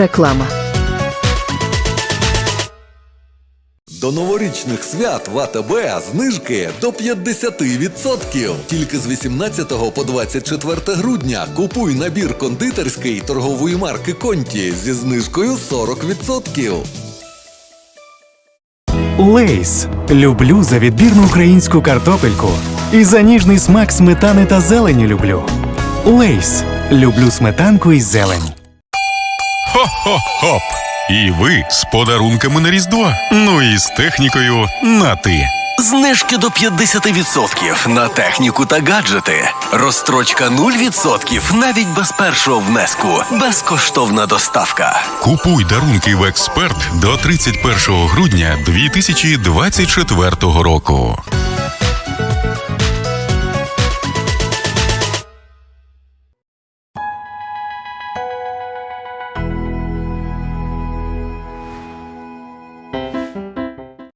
Реклама. До новорічних свят в АТБ знижки до 50%. Тільки з 18 по 24 грудня купуй набір кондитерський торгової марки Конті зі знижкою 40%. Лейс. Люблю за відбірну українську картопельку. І за ніжний смак сметани та зелені люблю. Лейс. Люблю сметанку і зелень. Хо-хо-хоп! І ви з подарунками на Різдво. Ну і з технікою на ти. Знижки до 50% на техніку та гаджети. Розстрочка 0% навіть без першого внеску. Безкоштовна доставка. Купуй дарунки в експерт до 31 грудня 2024 року.